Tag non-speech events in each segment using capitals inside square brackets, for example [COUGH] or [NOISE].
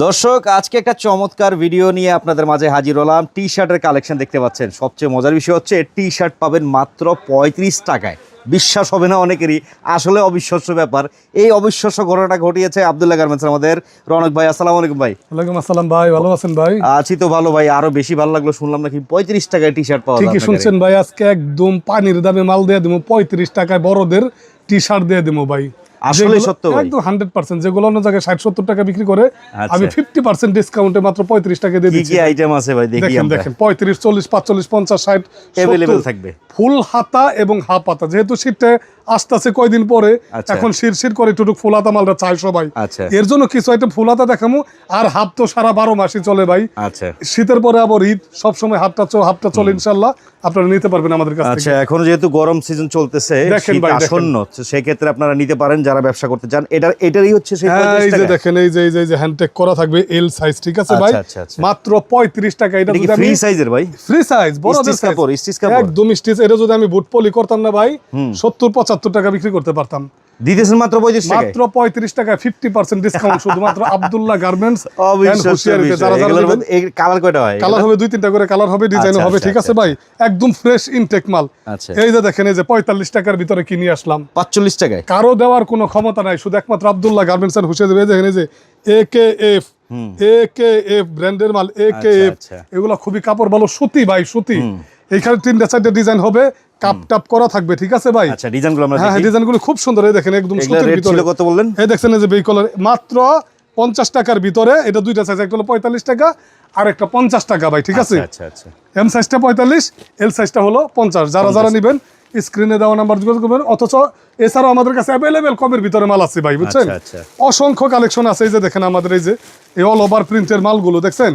দর্শক আজকে একটা চমৎকার ভিডিও নিয়ে আপনাদের মাঝে হাজির হলাম। টি শার্টের কালেকশন দেখতে পাচ্ছেন। সবচেয়ে মজার বিষয় হচ্ছে টি শার্ট পাবেন মাত্র পঁয়ত্রিশ টাকায়। বিশ্বাস হবে না অনেকেরই আসলে অবিশ্বাস্য ব্যাপার। এই অবিশ্বাস্য ঘটনাটা ঘটিয়েছে আবদুল্লাহ গার্মেন্টস আমাদের। রনক ভাই আসসালাম আলাইকুম ভাই। ওয়ালাইকুম আসসালাম ভাই ভালো আছেন ভাই? আছি তো ভালো ভাই। আরও বেশি ভালো লাগল শুনলাম নাকি পঁয়ত্রিশ টাকায় টি শার্ট পাওয়া যায় ঠিকই শুনছেন ভাই আজকে একদম পানির দামে মাল দিয়ে দেবো পঁয়ত্রিশ টাকায় বড়দের টি শার্ট দিয়ে দেবো ভাই। যেগুলো- সত্য একদম হান্ড্রেড পার্সেন্ট যেগুলো অন্য জায়গায় ষাট সত্তর টাকা বিক্রি করে আচ্ছা। আমি ফিফটি পার্সেন্ট ডিসকাউন্টে মাত্র পঁয়ত্রিশ টাকা দিয়ে দিচ্ছি। আইটেম আছে ভাই দেখি দেখেন দেখেন পঁয়ত্রিশ চল্লিশ পাঁচচল্লিশ পঞ্চাশ ষাট অ্যাভেলেবেল থাকবে। ফুল হাতা এবং হাফ হাতা। যেহেতু শীতটা আসতেছে কয়দিন পরে আচ্ছা। এখন শির শির করে একটু ফুল হাতা মালটা চাই সবাই। আচ্ছা। এর জন্য কিছু আইটেম ফুল হাতা দেখামু আর হাফ তো সারা বারো মাসই চলে ভাই। আচ্ছা। শীতের পরে আবার ঈদ সবসময় হাফটা চো হাফটা চলে ইনশাল্লাহ। আপনারা নিতে পারবেন আমাদের কাছ আচ্ছা এখন যেহেতু গরম সিজন চলতেছে। আসন্ন আপনারা নিতে পারেন যারা ব্যবসা করতে চান। এটার এটারই হচ্ছে সেই হ্যাঁ 35 এই যে দেখেন এই যে এই যে হ্যান্ডটেক করা থাকবে এল সাইজ ঠিক আছে ভাই। মাত্র পঁয়ত্রিশ টাকা। এটা যদি ফ্রি সাইজের ভাই? ফ্রি সাইজ বড়দের স্টিচ কাপড়, স্টিচ কাপড়? একদম স্টিচ। এটা যদি আমি বুট পলি করতাম না ভাই সত্তর পঁচাত্তর টাকা বিক্রি করতে পারতাম। দিতেছেন মাত্র পঁয়ত্রিশ মাত্র পঁয়ত্রিশ টাকা ফিফটি পার্সেন্ট ডিসকাউন্ট শুধুমাত্র আবদুল্লাহ গার্মেন্টস কালার কয়টা হয়? কালার হবে দুই তিনটা করে কালার হবে ডিজাইন আচ্ছা, হবে আচ্ছা, ঠিক আছে ভাই? একদম ফ্রেশ ইনটেক মাল। আচ্ছা। এই যে দেখেন এই যে পঁয়তাল্লিশ টাকার ভিতরে কিনে আসলাম। পাঁচচল্লিশ টাকায়? কারও দেওয়ার কোনো ক্ষমতা নাই শুধু একমাত্র আব্দুল্লাহ গার্মেন্টস এর হুসে দেবে। দেখেন এই যে এ কে এফ এ কে এফ ব্র্যান্ডের মাল এ কে আচ্ছা, এফ আচ্ছা। এগুলো খুবই কাপড় ভালো সুতি ভাই সুতি। এইখানে তিনটা চারটা ডিজাইন হবে। কাপ টাপ করা থাকবে ঠিক আছে ভাই? আচ্ছা ডিজাইনগুলো আমরা হ্যাঁ হ্যাঁ দেখি। ডিজাইনগুলো খুব সুন্দর এই দেখেন একদম সুন্দর সুতির ভিতরে। কত বললেন? এই দেখছেন যে এই কলার মাত্র পঞ্চাশ টাকার ভিতরে এটা দুইটা সাইজ একটা হলো পঁয়তাল্লিশ টাকা আর একটা পঞ্চাশ টাকা ভাই ঠিক আছে? আচ্ছা আচ্ছা এম সাইজটা পঁয়তাল্লিশ এল সাইজটা হলো পঞ্চাশ। যারা যারা নেবেন স্ক্রিনে দেওয়া নাম্বার যোগাযোগ করবেন। অথচ এছাড়াও আমাদের কাছে অ্যাভেলেবেল কমের ভিতরে মাল আছে ভাই বুঝছেন? আচ্ছা, আচ্ছা। অসংখ্য কালেকশন আছে এই যে দেখেন আমাদের এই যে এই অল ওভার প্রিন্টের মালগুলো দেখছেন?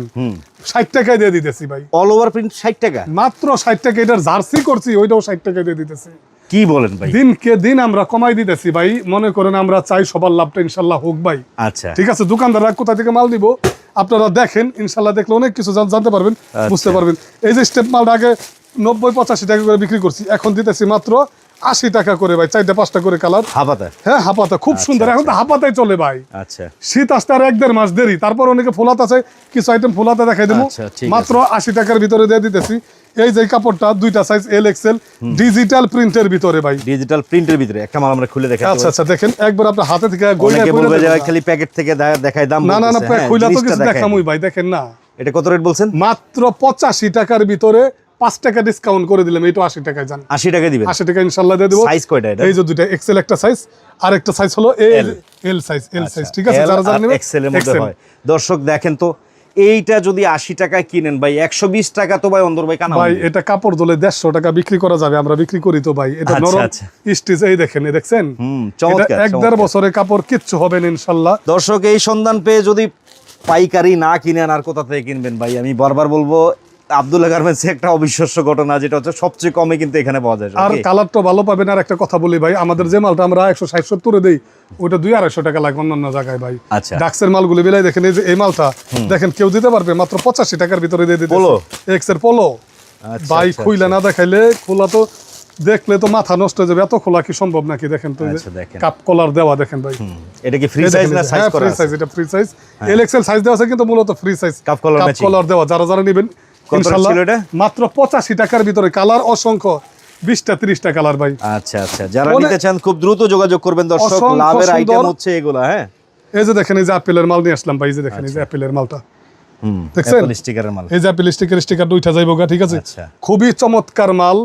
ষাট টাকায় দিয়ে দিতেছি ভাই। অল ওভার প্রিন্ট ষাট টাকা? মাত্র ষাট টাকা এটার জার্সি করছি ওইটাও ষাট টাকায় দিয়ে দিতেছি। কি বলেন ভাই? দিনকে দিন আমরা কমাই দিতেছি ভাই। মনে করেন আমরা চাই সবার লাভটা ইনশাল্লাহ হোক ভাই। আচ্ছা। ঠিক আছে দোকানদাররা কোথা থেকে মাল দিব? আপনারা দেখেন ইনশাল্লাহ দেখলে অনেক কিছু জানতে পারবেন আচ্ছা। বুঝতে পারবেন। এই যে স্টেপ মালটা আগে নব্বই পঁচাশি টাকা করে বিক্রি করছি। এখন দিতেছি মাত্র আশি টাকা করে ভাই চারটা পাঁচটা করে কালার। হাবাতা হ্যাঁ হাপাতা খুব সুন্দর। এখন তো হাপাতাই চলে ভাই। আচ্ছা। শীত আসতে আর এক দেড় মাস দেরি। তারপর অনেকে ফোলাত আছে কিছু আইটেম ফোলাতে দেখাই দেবো। আচ্ছা, মাত্র আশি টাকার ভিতরে দিয়ে দিতেছি। এই যে কাপড়টা দুইটা সাইজ এল এক্সেল ডিজিটাল প্রিন্টের ভিতরে ভাই। ডিজিটাল প্রিন্টের ভিতরে। একটা মাল আমরা খুলে দেখাই আচ্ছা আচ্ছা দেখেন একবার আপনার হাতে থেকে গইলা বলবে যে। খালি প্যাকেট থেকে দে- দেখায় দাম না না না। হ্যাঁ, তো কিছু দেখায় দেখামুই ভাই দেখেন না। এটা কত রেট বলছেন? মাত্র পঁচাশি টাকার ভিতরে পাঁচ টাকা ডিসকাউন্ট করে দিলাম আশি টাকায় যান আশি টাকা দিবেন? আশি টাকা ইনশাল্লাহ দিয়ে দেবো। সাইজ কয়টা এই যে দুইটা এক্সেল একটা সাইজ আর একটা সাইজ হলো এল এল সাইজ এল সাইজ ঠিক আছে? যারা মধ্যে হয়। দর্শক দেখেন তো এইটা যদি আশি টাকায় কিনেন ভাই একশো বিশ টাকা তো ভাই অন্দর ভাই কানা ভাই এটা কাপড় দলে দেড়শো টাকা বিক্রি করা যাবে আমরা বিক্রি করি তো ভাই। এটা আচ্ছা, নরম আচ্ছা। স্টিচ এই দেখেন দেখছেন? এক দেড়। বছরে কাপড় কিচ্ছু হবে না ইনশাল্লাহ। দর্শক এই সন্ধান পেয়ে যদি পাইকারি না কিনেন আর কোথা থেকে কিনবেন ভাই? আমি বারবার বলব আব্দুল্লাহ গার্মেন্টস একটা অবিশ্বাস্য ঘটনা যেটা হচ্ছে সবচেয়ে কমে কিন্তু এখানে পাওয়া যায় আর Okay? কালারটা ভালো পাবেন আর একটা কথা বলি ভাই আমাদের যে মালটা আমরা একশো ষাট সত্তরে দিই ওটা দুই আড়াইশো টাকা লাগে অন্যান্য জায়গায় ভাই আচ্ছা। ডাক্সের মালগুলো বেলায় দেখেন এই যে এই মালটা দেখেন কেউ দিতে পারবে মাত্র পঁচাশি টাকার ভিতরে দিয়ে দিতে Polo? এক্সের পোলো ভাই আচ্ছা, খুইলা না দেখাইলে খোলা তো দেখলে তো মাথা নষ্ট হয়ে যাবে এত খোলা কি সম্ভব নাকি দেখেন তো যে আচ্ছা। কাপ কলার দেওয়া দেখেন ভাই এটা কি ফ্রি সাইজ না সাইজ হ্যাঁ, করা আছে? এটা free size L XL size দেওয়া আছে কিন্তু মূলত ফ্রি সাইজ matching। কলার দেওয়া যারা যারা নেবেন মাত্র পঁচাশি টাকার ভিতরে কালার অসংখ্য। বিশটা ত্রিশটা কালার ভাই। আচ্ছা আচ্ছা। যারা নিতে চান খুব দ্রুত যোগাযোগ করবেন দর্শক। লাভের আইটেম হচ্ছে এগুলা হ্যাঁ? এই যে দেখেন এই যে আপেলের মাল নিয়ে আসলাম ভাই এই যে দেখেন এই যে আপেলের মালটা। দেখছেন? স্টিকারের মাল। এই যে আপেল স্টিকার স্টিকার দুইটা যাইব ঠিক আছে? আচ্ছা। খুবই চমৎকার মাল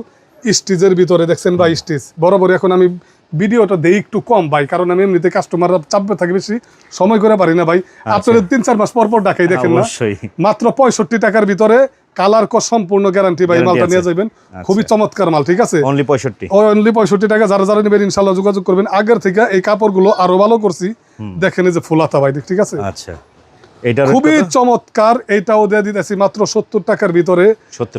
স্টিজের ভিতরে দেখছেন ভাই স্টিজ বরাবর এখন আমি ভিডিওটা দেই একটু কম ভাই কারণ আমি এমনিতে কাস্টমাররা চাপবে থাকে বেশি সময় করে পারি না ভাই। আপনাদের তিন চার মাস পর পর ডাকাই দেখেন না। আচ্ছা। মাত্র পঁয়ষট্টি টাকার ভিতরে কালার ক সম্পূর্ণ গ্যারান্টি ভাই মালটা নিয়ে যাবেন আচ্ছা। খুবই চমৎকার মাল ঠিক আছে? অনলি পঁয়ষট্টি। অনলি পঁয়ষট্টি টাকা যারা যারা নেবেন ইনশাল্লাহ যোগাযোগ করবেন। আগের থেকে এই কাপড়গুলো আরও ভালো করছি। দেখেন এই যে ফুলাতা ভাই ঠিক আছে? আচ্ছা। এটা খুবই চমৎকার এইটাও দিয়ে দিতেছি মাত্র সত্তর টাকার ভিতরে।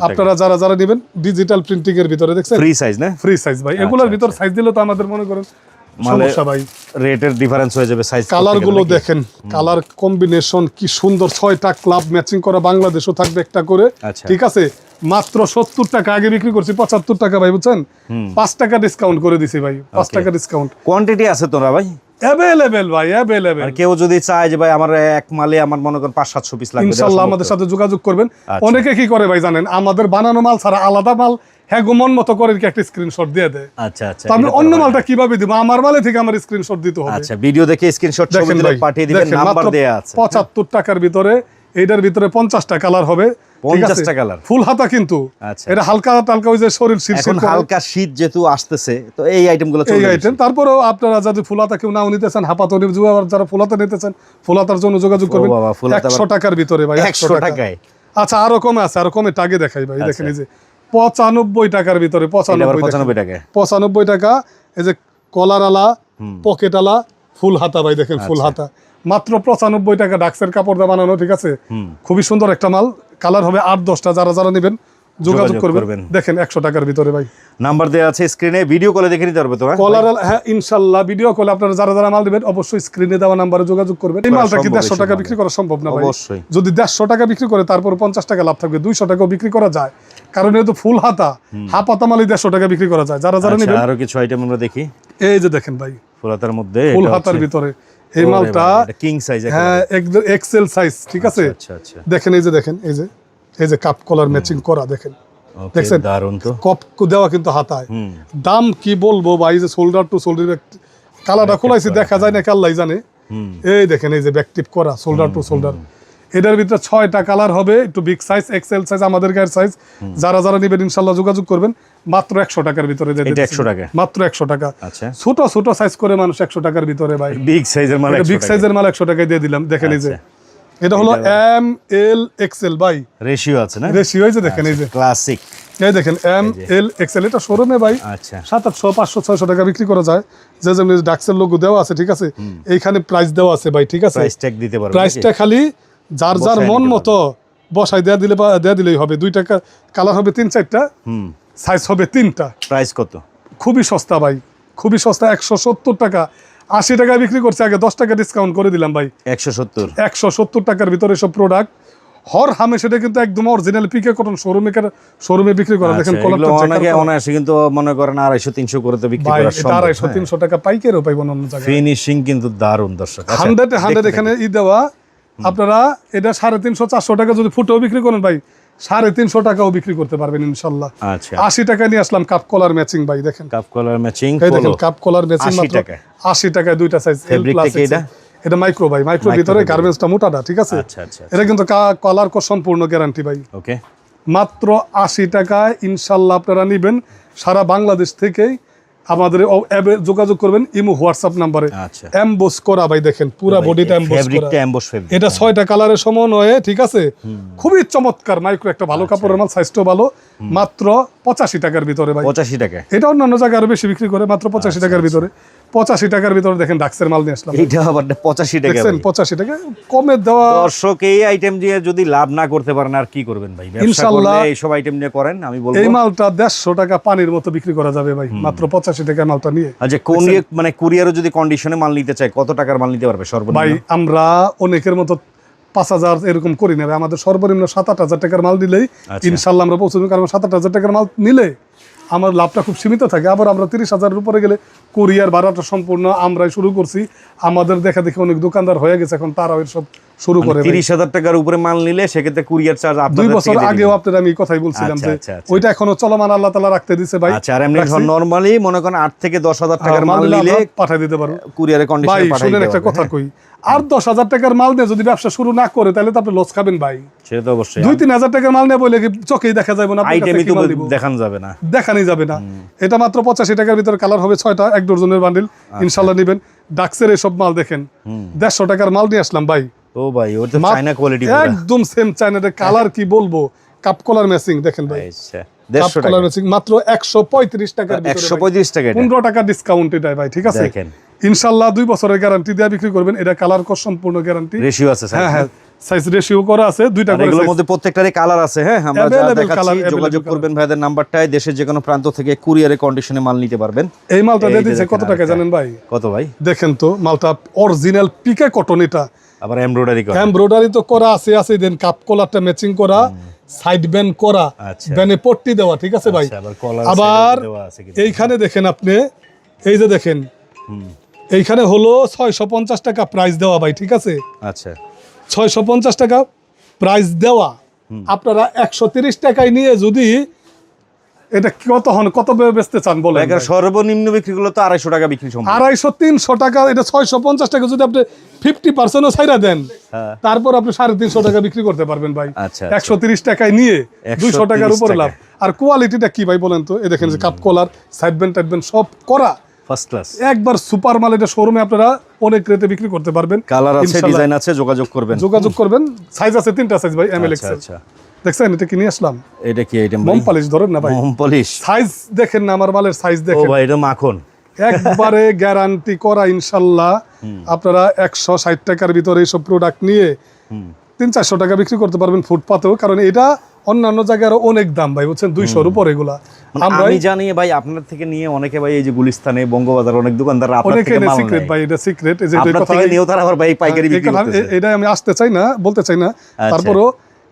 আপনারা যারা যারা নেবেন ডিজিটাল প্রিন্টিং এর ভিতরে দেখছেন? ফ্রি সাইজ না? ফ্রি সাইজ ভাই। এগুলোর ভিতর সাইজ দিলে তো আমাদের মনে করেন সমস্যা ভাই। রেটের ডিফারেন্স হয়ে যাবে সাইজ কালারগুলো দেখেন কালার কম্বিনেশন কি সুন্দর ছয়টা ক্লাব ম্যাচিং করা বাংলাদেশও থাকবে একটা করে। আচ্ছা। ঠিক আছে? মাত্র সত্তর টাকা আগে বিক্রি করছি পঁচাত্তর টাকা ভাই বুঝছেন? পাঁচ টাকা ডিসকাউন্ট করে দিছি ভাই পাঁচ টাকা ডিসকাউন্ট কোয়ান্টিটি আছে তোরা ভাই? অ্যাভেলেবেল ভাই অ্যাভেলেবেল কেউ যদি চায় যে ভাই আমার এক মালে আমার মনে করেন পাঁচ সাতশো পিস লাগবে ইনশাল্লাহ আমাদের সাথে যোগাযোগ করবেন। আচ্ছা। অনেকে কি করে ভাই জানেন আমাদের বানানো মাল ছাড়া আলাদা মাল হ্যাঁ মন মতো করে একটা স্ক্রিনশট দিয়ে দেয়? আচ্ছা আচ্ছা আমি অন্য মালটা কীভাবে দিব? আমার মালে থেকে আমার স্ক্রিনশট দিতে হবে। আচ্ছা ভিডিও দেখে স্ক্রিনশট ছবি দেখেন দিলে পাঠিয়ে দিবেন নাম্বার দেয়া আছে। পঁচাত্তর টাকার ভিতরে এইটার ভিতরে পঞ্চাশটা কালার হবে ঠিক 50 টা colour? ফুল হাতা কিন্তু। আচ্ছা। এটা হালকা টালকা ওই যে শরীর শিরশির হালকা শীত যেহেতু আসতেছে তো এই আইটেমগুলো এই আইটেম তারপরেও আপনারা যদি ফুলাতা কেউ নাও নিতে চান হাপাতো নিবে আবার যারা ফুলাতা নিতে চান ফুলাতার জন্য যোগাযোগ করবেন। বাবা, ফুলাতা একশো টাকার ভিতরে ভাই 100 একশো টাকায়? আচ্ছা আরও কমে আছে আরও কমে টাগে দেখাই ভাই দেখেন আচ্ছা। এই যে পঁচানব্বই টাকার ভিতরে পঁচানব্বই টাকা। পঁচানব্বই টাকা। এই যে কলার আলা পকেট আলা ফুল হাতা ভাই দেখেন ফুল আচ্ছা। হাতা। মাত্র পঁচানব্বই টাকা ডাক্সের কাপড় দিয়ে বানানো ঠিক আছে? খুবই সুন্দর একটা মাল। কালার হবে আট দশটা যারা যারা নেবেন যোগাযোগ করবেন। দেখেন একশো টাকার ভিতরে ভাই। নাম্বার দেওয়া আছে স্ক্রিনে ভিডিও কলে দেখে নিতে পারবে তো হ্যাঁ? কলার হ্যাঁ ইনশাল্লাহ ভিডিও কলে আপনারা যারা যারা মাল দেবেন অবশ্যই স্ক্রিনে দেওয়া নাম্বারে যোগাযোগ করবেন। এই মালটা কি দেড়শো টাকা বিক্রি করা সম্ভব না ভাই? অবশ্যই। যদি দেড়শো টাকা বিক্রি করে তারপর পঞ্চাশ টাকা লাভ থাকবে। দুইশো টাকাও বিক্রি করা যায়। কারণ ফুল হাতা। হাফ হাতা মালই দেড়শো টাকা বিক্রি করা যায়। যারা যারা আচ্ছা, নেবেন আরও কিছু আইটেম আমরা দেখি। এই যে দেখেন ভাই। ফুলাতার মধ্যে ফুল হাতার ভিতরে। এই মালটা কিং সাইজ হ্যাঁ একদম এক্সেল সাইজ ঠিক আছে? আচ্ছা আচ্ছা। দেখেন এই যে দেখেন এই যে। এই যে কাপ কলার ম্যাচিং করা দেখেন। দেখছেন? কপ দেওয়া কিন্তু হাতায়। দাম কি বলব ভাই যে শোল্ডার টু শোল্ডার কালারটা খোলাইছি দেখা যায় না কাল্লাই জানে। এই দেখেন এই যে ব্যাকটিপ করা শোল্ডার টু শোল্ডার এটার ভিতরে ছয়টা কালার হবে একটু বিগ সাইজ এক্সেল সাইজ আমাদের গায়ের সাইজ যারা যারা নেবেন ইনশাল্লাহ যোগাযোগ করবেন। মাত্র একশো টাকার ভিতরে দিয়ে এটা দিতেছি। 100 টাকা? মাত্র একশো টাকা। আচ্ছা। ছোট ছোট সাইজ করে মানুষ একশো টাকার ভিতরে ভাই। বিগ সাইজের মাল বিগ সাইজের মাল একশো টাকায় দিয়ে দিলাম। দেখেন এই যে এটা হলো M L XL by ratio আছে না? রেশিও এই যে দেখেন এই যে। ক্লাসিক এই দেখেন এম এল এক্সেল এটা শোরুমে ভাই। আচ্ছা। সাত আটশো পাঁচশো ছয়শো টাকা বিক্রি করা যায়। যে যেমনি ডাক্সের লোগো দেওয়া আছে ঠিক আছে? এইখানে প্রাইস দেওয়া আছে ভাই ঠিক আছে? প্রাইস ট্যাগ দিতে পারবে প্রাইসটা খালি যার যার মন মতো বসাই দেয়া দিলে বা দেয়া দিলেই হবে। দুই টাকা কালার হবে তিন চারটা সাইজ হবে তিনটা। প্রাইস কত? খুবই সস্তা ভাই। খুবই সস্তা একশো সত্তর টাকা। আশি টাকা বিক্রি করছে আগে দশ টাকা ডিসকাউন্ট করে দিলাম ভাই। একশো সত্তর। একশো সত্তর টাকার ভিতরে সব প্রোডাক্ট হর হামে সেটা কিন্তু একদম অরিজিনাল পিকে কটন শোরুমে শোরুমে বিক্রি করা। দেখেন আচ্ছা, অনেকে অনায়াসে কিন্তু মনে করেন আড়াইশো তিনশো করে তো বিক্রি ভাই করা সম্ভব। আড়াইশো তিনশো টাকা পাইকারও পাইব অন্য জায়গায়। ফিনিশিং কিন্তু দারুণ দর্শক। আচ্ছা, হান্ড্রেড হান্ড্রেড এখানে ই দেওয়া। আপনারা এটা সাড়ে তিনশো চারশো টাকা যদি ফুটেও বিক্রি করেন ভাই সাড়ে তিনশো টাকাও বিক্রি করতে পারবেন ইনশাল্লাহ। আচ্ছা। আশি টাকা নিয়ে আসলাম কাপ কলার ম্যাচিং ভাই দেখেন। কাপ কলার ম্যাচিং দেখেন কাপ কলার ম্যাচিং মাত্র আশি টাকায় দুইটা সাইজ এটা? মাইক্রো ভাই মাইক্রো ভিতরে ভিতরে। গার্মেন্টসটা মোটাটা ঠিক আছে? আচ্ছা আচ্ছা এটা কিন্তু কলার সম্পূর্ণ গ্যারান্টি ভাই। ওকে মাত্র আশি টাকায় ইনশাল্লাহ আপনারা নেবেন সারা বাংলাদেশ থেকেই আমাদের যোগাযোগ করবেন ইমো হোয়াটসঅ্যাপ নাম্বারে। অ্যাম্বোস এমবোস করা ভাই দেখেন পুরো বডিটা এমবোস করা। এটা ছয়টা কালারের সমন্বয়ে ঠিক আছে? খুবই চমৎকার মাইক্রো একটা ভালো কাপড়ের মাল সাইজটাও ভালো। মাত্র পঁচাশি টাকার ভিতরে ভাই। পঁচাশি টাকা। এটা অন্যান্য জায়গায় আরও বেশি বিক্রি করে মাত্র পঁচাশি টাকার ভিতরে। পঁচাশি টাকার ভিতরে দেখেন ডাক্সের মাল নিয়ে আসলাম। এইটা আবার পঁচাশি টাকা পঁচাশি টাকা। কমে দেওয়া দর্শক এই আইটেম দিয়ে যদি লাভ না করতে পারেন আর কি করবেন ভাই? ইনশাল্লাহ। করলে এইসব আইটেম নিয়ে করেন আমি বলব। এই মালটা দেড়শো টাকা পানির মতো বিক্রি করা যাবে ভাই মাত্র পঁচাশি টাকা মালটা নিয়ে। আচ্ছা কোন মানে কুরিয়ারও যদি কন্ডিশনে মাল নিতে চায় কত টাকার মাল নিতে পারবে সর্বনিম্ন? ভাই আমরা অনেকের মতো পাঁচ হাজার এরকম করি নেবে। আমাদের সর্বনিম্ন সাত আট হাজার টাকার মাল দিলেই আচ্ছা। ইনশাল্লাহ আমরা পৌঁছে দেবো কারণ সাত আট হাজার টাকার মাল নিলে আমার লাভটা খুব সীমিত থাকে। আবার আমরা তিরিশ হাজারের উপরে গেলে কোরিয়ার ভাড়াটা সম্পূর্ণ আমরাই শুরু করছি। আমাদের দেখা দেখে অনেক দোকানদার হয়ে গেছে এখন তারাও এর সব শুরু করে ভাই। তিরিশ হাজার টাকার উপরে মাল নিলে সেক্ষেত্রে কুরিয়ার চার্জ দুই বছর আগেও আপনার আমি কথাই বলছিলাম আচ্ছা, যে আচ্ছা, আচ্ছা। ওইটা এখনও চলমান আল্লাহ তালা রাখতে দিছে ভাই। আচ্ছা আর এমনি নরমালি মনে করেন আট থেকে দশ হাজার টাকার মাল নিলে পাঠিয়ে দিতে পারো কুরিয়ারে কন্ডিশনে দিতে একটা কথা হ্যাঁ? কই আর দশ হাজার টাকার মাল নিয়ে যদি ব্যবসা শুরু না করে তাহলে তো আপনি লস খাবেন ভাই। সেটা তো অবশ্যই। দুই তিন হাজার টাকার মাল নিয়ে বলে কি চোখেই দেখা যাবে না আপনার আইটেমই তো দেখানো যাবে না। দেখানি যাবে না। এটা মাত্র পঁচাশি টাকার ভিতরে কালার হবে ছয়টা এক ডজনের বান্ডিল। ইনশাল্লাহ নেবেন। ডাক্সের এসব মাল দেখেন। দেড়শো টাকার মাল নিয়ে আসলাম ভাই। ও ভাই ওর তো চাইনা কোয়ালিটি একদম সেম কালার কি বলব? কাপ কলার ম্যাচিং দেখেন ভাই। আচ্ছা দেড়শো টাকা। মাত্র একশো পঁয়ত্রিশ টাকার একশো। পঁয়ত্রিশ টাকা পনেরো টাকা ডিসকাউন্ট এটাই ভাই ঠিক আছে? দেখেন। ইনশাল্লাহ দুই বছরের গ্যারান্টি দিয়ে বিক্রি করবেন এটা কালার কর সম্পূর্ণ গ্যারান্টি রেশিও আছে হ্যাঁ হ্যাঁ সাইজ রেশিও করা আছে দুইটা করে এগুলোর মধ্যে প্রত্যেকটারই কালার আছে হ্যাঁ? আমরা যা দেখাচ্ছি যোগাযোগ করবেন ভাইদের নাম্বারটায় দেশের যে কোনো প্রান্ত থেকে কুরিয়ারে কন্ডিশনে মাল নিতে পারবেন। এই মালটা দিয়ে দিচ্ছে কত টাকা জানেন ভাই? কত ভাই? দেখেন তো মালটা অরিজিনাল পিকে কটন এটা। আবার এমব্রয়ডারি করা। এমব্রয়ডারি তো করা আছে আছে দেন কাপ কলারটা ম্যাচিং করা সাইড ব্যান্ড করা আচ্ছা। ব্যানে পট্টি দেওয়া ঠিক আছে ভাই? আচ্ছা, আবার। এইখানে দেখেন আপনি এই যে দেখেন এইখানে হলো ছয়শো পঞ্চাশ টাকা প্রাইস দেওয়া ভাই ঠিক আছে? আচ্ছা। ছয়শো পঞ্চাশ টাকা প্রাইস দেওয়া। আপনারা একশো তিরিশ টাকায় নিয়ে যদি এটা কত হন? কত বেচতে চান ভাই? সর্বনিম্ন বিক্রি করলে তো আড়াইশো টাকা বিক্রি সম্ভব। আড়াইশো তিনশো টাকা এটা ছয়শো পঞ্চাশ টাকা যদি আপনি ফিফটি পার্সেন্টও ছাইরা দেন হ্যাঁ। তারপর আপনি সাড়ে তিনশো টাকা বিক্রি করতে পারবেন ভাই। আচ্ছা, একশো তিরিশ টাকায় নিয়ে দুইশো টাকার উপরে লাভ। আর কোয়ালিটিটা কি ভাই বলেন তো? এই দেখেন যে কাপ কলার সব করা। ফার্স্ট ক্লাস একবার সুপার মাল এটা শোরুমে আপনারা অনেক রেটে বিক্রি করতে পারবেন। কালার আছে ডিজাইন আছে যোগাযোগ করবেন। যোগাযোগ করবেন। সাইজ আছে তিনটা সাইজ ভাই এম এল আচ্ছা আচ্ছা। দেখছেন এটা আসলাম? এটা কি আইটেম মম পালিশ ধরেন না ভাই। মোম পলিশ। সাইজ দেখেন না আমার মালের সাইজ ও ভাই এটা মাখন। একবারে [LAUGHS] গ্যারান্টি করা ইনশাল্লাহ। আপনারা একশো ষাট টাকার ভিতরে এইসব প্রোডাক্ট নিয়ে তিন চারশো টাকা বিক্রি করতে পারবেন ফুটপাতেও কারণ এটা অন্যান্য জায়গায় আরও অনেক দাম ভাই বুঝছেন? দুইশোর উপর এগুলা। আমরা আমি জানি ভাই আপনার থেকে নিয়ে অনেকে ভাই এই যে গুলিস্তানে বঙ্গবাজার অনেক দোকানদার অনেকে সিক্রেট ভাই এটা সিক্রেট এই যে কথা নিয়েও তারা আবার ভাই পাইকারি বিক্রি কথা- এটা আমি আসতে চাই না বলতে চাই না। তারপরও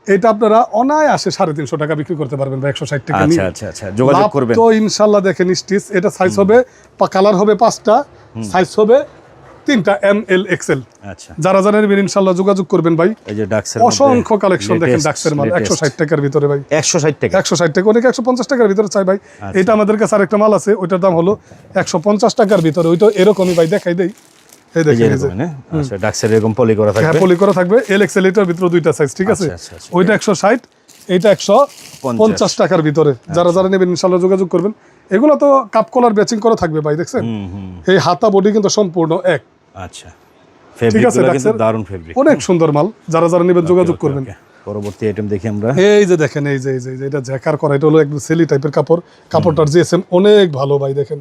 এটা আপনারা অনায়াসে সাড়ে তিনশো টাকা বিক্রি করতে পারবেন বা একশো ষাট টাকা আচ্ছা নিয়ে। আচ্ছা আচ্ছা যোগাযোগ করবেন। তো ইনশাল্লাহ দেখেন স্টিচ এটা সাইজ হবে কালার হবে পাঁচটা সাইজ হবে তিনটা এম এল এক্সেল যারা যারা নেবেন ইনশাল্লাহ যোগাযোগ করবেন ভাই। অসংখ্য কালেকশন দেখেন ডাক্সের মাল একশো ষাট টাকার ভিতরে ভাই। একশো ষাট টাকা। একশো ষাট টাকা অনেকে একশো পঞ্চাশ টাকার ভিতরে চাই ভাই। এটা আমাদের কাছে আরেকটা মাল আছে ওইটার দাম হলো একশো পঞ্চাশ টাকার ভিতরে। ওইটা এরকমই ভাই দেখাই দেই। এই এই দেখেন এই যে। এরকম? আচ্ছা ডাক্সের এরকম পলি করা থাকবে? পলি করা থাকবে। এল এক্সেল এটার ভিতরে দুইটা সাইজ ঠিক আছে? আচ্ছা। ওইটা টাকার ভিতরে। যারা যারা নেবেন যোগাযোগ করবেন। এগুলো তো কাপ কলার ব্যাচিং করা থাকবে ভাই দেখছেন? এই হাতা বডি কিন্তু সম্পূর্ণ এক। আচ্ছা। ঠিক আছে, কিন্তু দারুণ ফেব্রিক অনেক সুন্দর মাল। যারা যারা নেবেন যোগাযোগ করবেন। পরবর্তী আইটেম দেখি আমরা। এই যে দেখেন এই যে এই যে এটা জ্যাকার করা এটা হলো একদম সেলি টাইপের কাপড়। কাপড়টার জিএসএম অনেক ভালো ভাই দেখেন।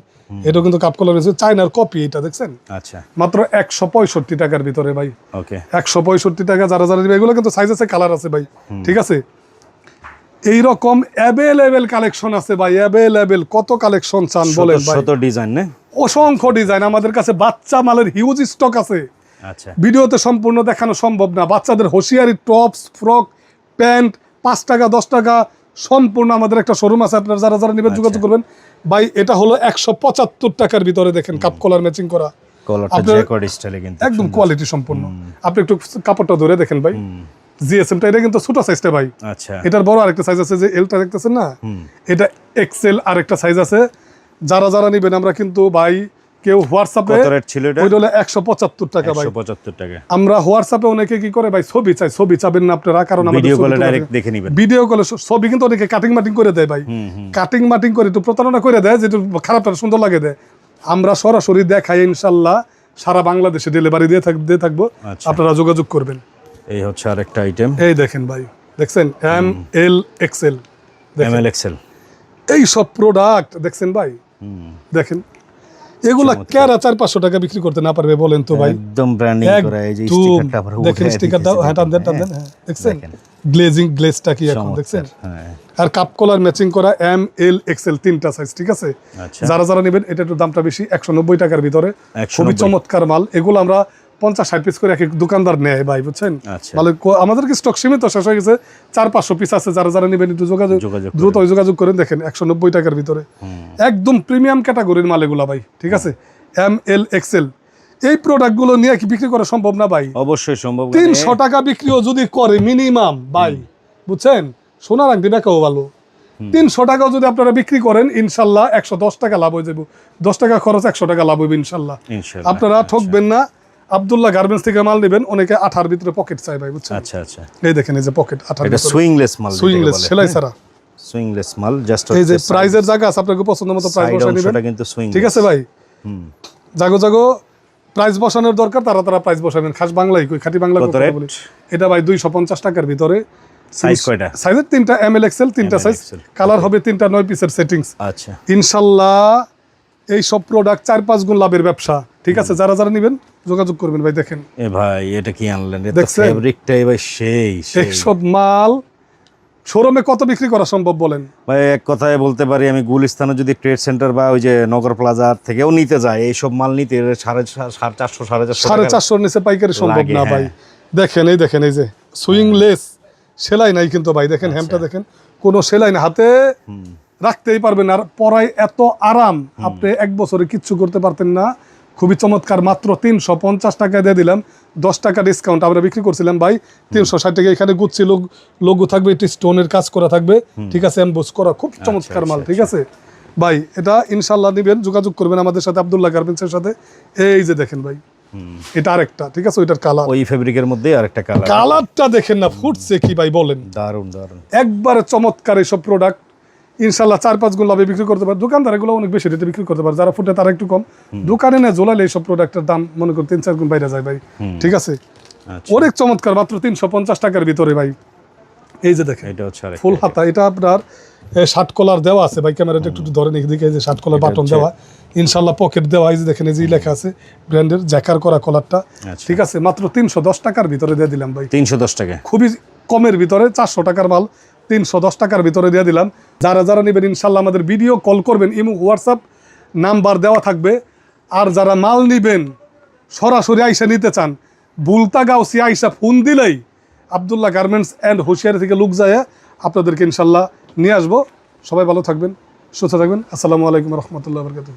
এটা কিন্তু কাপ কলার রয়েছে চায়নার কপি এটা দেখছেন? আচ্ছা। মাত্র একশো পঁয়ষট্টি টাকার ভিতরে ভাই। ওকে। একশো পঁয়ষট্টি টাকা যারা যারা নেবে এগুলো কিন্তু সাইজ আছে কালার আছে ভাই। ঠিক আছে? এইরকম অ্যাভেলেবেল কালেকশন আছে ভাই অ্যাভেলেবেল কত কালেকশন চান বলেন ভাই। শত ডিজাইন না? অসংখ্য ডিজাইন আমাদের কাছে বাচ্চা মালের হিউজ স্টক আছে। ভিডিওতে সম্পূর্ণ দেখানো সম্ভব না। বাচ্চাদের হুঁশিয়ারি টপস ফ্রক প্যান্ট পাঁচ টাকা দশ টাকা সম্পূর্ণ আমাদের একটা শোরুম আছে। আপনারা যারা যারা নেবেন যোগাযোগ করবেন। ভাই এটা হলো একশো পঁচাত্তর টাকার ভিতরে দেখেন কাপ কলার ম্যাচিং করা। একদম কোয়ালিটি সম্পূর্ণ। আপনি একটু কাপড়টা ধরে দেখেন ভাই। জিএসএমটা এটা কিন্তু ছোট সাইজটা ভাই। আচ্ছা। এটার বড় আরেকটা সাইজ আছে যে এলটা দেখতেছেন না? এটা এক্সেল আরেকটা সাইজ আছে। যারা যারা নেবেন আমরা কিন্তু ভাই কেউ হোয়াটসঅ্যাপে কত রেট ছিল এটা? হলো একশো পঁচাত্তর টাকা ভাই। একশো পঁচাত্তর টাকা। আমরা হোয়াটসঅ্যাপে অনেকে কি করে ভাই ছবি চাই ছবি চাবেন না আপনারা কারণ আমাদের ভিডিও কলে ডাইরেক্ট দেখে নিবেন। ভিডিও কলে ছবি কিন্তু অনেকে কাটিং মাটিং করে দেয় ভাই। কাটিং মাটিং করে একটু প্রতারণা করে দেয় যেটা খারাপটা সুন্দর লাগে দেয়। আমরা সরাসরি দেখাই ইনশাল্লাহ সারা বাংলাদেশে ডেলিভারি দিয়ে থাক দিয়ে থাকব। আচ্ছা। আপনারা যোগাযোগ করবেন। এই হচ্ছে আরেকটা আইটেম এই দেখেন ভাই দেখছেন? M L XL M L XL এই সব প্রোডাক্ট দেখছেন ভাই? দেখেন। এগুলা কেরা চার পাঁচশো টাকা বিক্রি করতে না পারবে বলেন তো ভাই? একদম ব্র্যান্ডিং করা এই যে স্টিকারটা আবার দেখেন স্টিকারটা হ্যাঁ টান দেন টান দেন হ্যাঁ দেখছেন? গ্লেজিং গ্লেজটা কি এখন দেখছেন? হ্যাঁ। আর কাপ কলার ম্যাচিং করা এম এল এক্সেল তিনটা সাইজ ঠিক আছে? আচ্ছা। যারা যারা নেবেন এটা একটু দামটা বেশি একশো নব্বই টাকার ভিতরে। খুবই চমৎকার মাল। এগুলো আমরা পঞ্চাশ ষাট পিস করে এক এক দোকানদার নেয় ভাই বুঝছেন? আচ্ছা। আমাদের কি স্টক সীমিত? শেষ হয়ে গেছে চার পাঁচশো পিস আছে যারা যারা নেবেন একটু যোগাযোগ দ্রুত যোগাযোগ করেন দেখেন একশো নব্বই টাকার ভিতরে। একদম প্রিমিয়াম ক্যাটাগরির মাল এগুলা ভাই ঠিক আছে? এম এল এক্সেল এই প্রোডাক্টগুলো নিয়ে কি বিক্রি করা সম্ভব না ভাই? অবশ্যই সম্ভব তিনশো টাকা বিক্রিও যদি করে মিনিমাম ভাই বুঝছেন? সোনার আংটি দেখাও ভালো। তিনশো টাকাও যদি আপনারা বিক্রি করেন ইনশাল্লাহ একশো দশ টাকা লাভ হয়ে যাব। দশ টাকা খরচ একশো টাকা লাভ হইবে ইনশাল্লাহ। আপনারা ঠকবেন না আবদুল্লাহ গার্মেন্টস থেকে মাল নেবেন অনেকে আঠার ভিতরে পকেট চাই ভাই বুঝছেন? আচ্ছা আচ্ছা। এই দেখেন এই যে পকেট আঠার এটা সুইংলেস মাল সুইংলেস সেলাই ছাড়া। সুইংলেস মাল জাস্ট এই যে প্রাইজের জায়গা আছে আপনাকে পছন্দ মতো প্রাইস বসাই নেবেন অংশটা কিন্তু সুইং ঠিক আছে ভাই? হুম। জাগো জাগো প্রাইস বসানোর দরকার তারা তারা প্রাইস বসাবেন। খাস বাংলাই কই খাঁটি বাংলা কথা বলি। এটা ভাই দুইশো পঞ্চাশ টাকার ভিতরে। Size কয়টা? সাইজের তিনটা এম এল এক্সেল তিনটা সাইজ কালার হবে তিনটা নয় পিসের সেটিংস আচ্ছা। ইনশাল্লাহ এই সব প্রোডাক্ট চার পাঁচ গুণ লাভের ব্যবসা। ঠিক আছে যারা যারা নেবেন যোগাযোগ করবেন ভাই দেখেন। এ ভাই এটা কি আনলেন? ফেব্রিকটাই ভাই সেই সেই। এইসব মাল শোরুমে কত বিক্রি করা সম্ভব বলেন? ভাই এক কথায় বলতে পারি আমি গুলিস্তানে যদি ট্রেড সেন্টার বা ওই যে নগর প্লাজার থেকেও নিতে যাই এইসব মাল নিতে সাড়ে সাড়ে চারশো সাড়ে চারশো সাড়ে চারশোর নিচে পাইকারি সম্ভব না ভাই। দেখেন এই দেখেন এই যে সুইং লেস সেলাই নাই কিন্তু ভাই দেখেন হ্যামটা দেখেন কোনো সেলাই না হাতে রাখতেই পারবেন আর পরায় এত আরাম আপনি এক বছরে কিচ্ছু করতে পারতেন না খুবই চমৎকার মাত্র তিনশো পঞ্চাশ টাকা দিয়ে দিলাম। দশ টাকা ডিসকাউন্ট আমরা বিক্রি করছিলাম ভাই। তিনশো ষাট টাকা এখানে গুচ্ছি লোক লোগো থাকবে এটি স্টোনের কাজ করা থাকবে। ঠিক আছে এমবোস করা খুব চমৎকার মাল ঠিক আছে? ভাই এটা ইনশাল্লাহ নিবেন যোগাযোগ করবেন আমাদের সাথে আবদুল্লাহ গার্মেন্টসের সাথে। এই যে দেখেন ভাই এটা আরেকটা ঠিক আছে? ওইটার কালার ওই ফেব্রিকের মধ্যে আরেকটা কালার কালারটা দেখেন না ফুটছে কি ভাই বলেন। দারুণ দারুণ একবারে চমৎকার এইসব প্রোডাক্ট ইনশাল্লাহ চার পাঁচ গুণ লাভে বিক্রি করতে পারে। দোকানদার এগুলো অনেক বেশি রেটে বিক্রি করতে পারে যারা ফুটে তারা একটু কম। দোকানে না জোলালে এইসব প্রোডাক্টের দাম মনে করেন তিন চার গুণ বাইরে যায় ভাই। ঠিক আছে? আচ্ছা। অনেক চমৎকার মাত্র তিনশো পঞ্চাশ টাকার ভিতরে ভাই। এই যে দেখেন এটা হচ্ছে ফুল হাতা এটা আপনার ষাট কলার দেওয়া আছে। ভাই ক্যামেরাটা একটু ধরেন এদিকে যে ষাট কলার বাটন দেওয়া। ইনশাল্লাহ পকেট দেওয়া এই যে দেখেন এই যে লেখা আছে ব্র্যান্ডের জ্যাকার করা কলারটা আচ্ছা। ঠিক আছে? মাত্র তিনশো দশ টাকার ভিতরে দিয়ে দিলাম ভাই। তিনশো দশ টাকা খুবই কমের ভিতরে চারশো টাকার মাল। তিনশো দশ টাকার ভিতরে দিয়ে দিলাম। যারা যারা নেবেন, ইনশাল্লাহ আমাদের ভিডিও কল করবেন, ইমো হোয়াটসঅ্যাপ নাম্বার দেওয়া থাকবে। আর যারা মাল নিবেন, সরাসরি আইসা নিতে চান বুলতা গাউসি আইসা ফোন দিলেই আবদুল্লাহ গার্মেন্টস অ্যান্ড হুশিয়ারি থেকে লুক যায়, আপনাদেরকে ইনশাল্লাহ নিয়ে আসব। সবাই ভালো থাকবেন, সুস্থ থাকবেন। আসসালামু আলাইকুম রহমতুল্লাহ বরকাত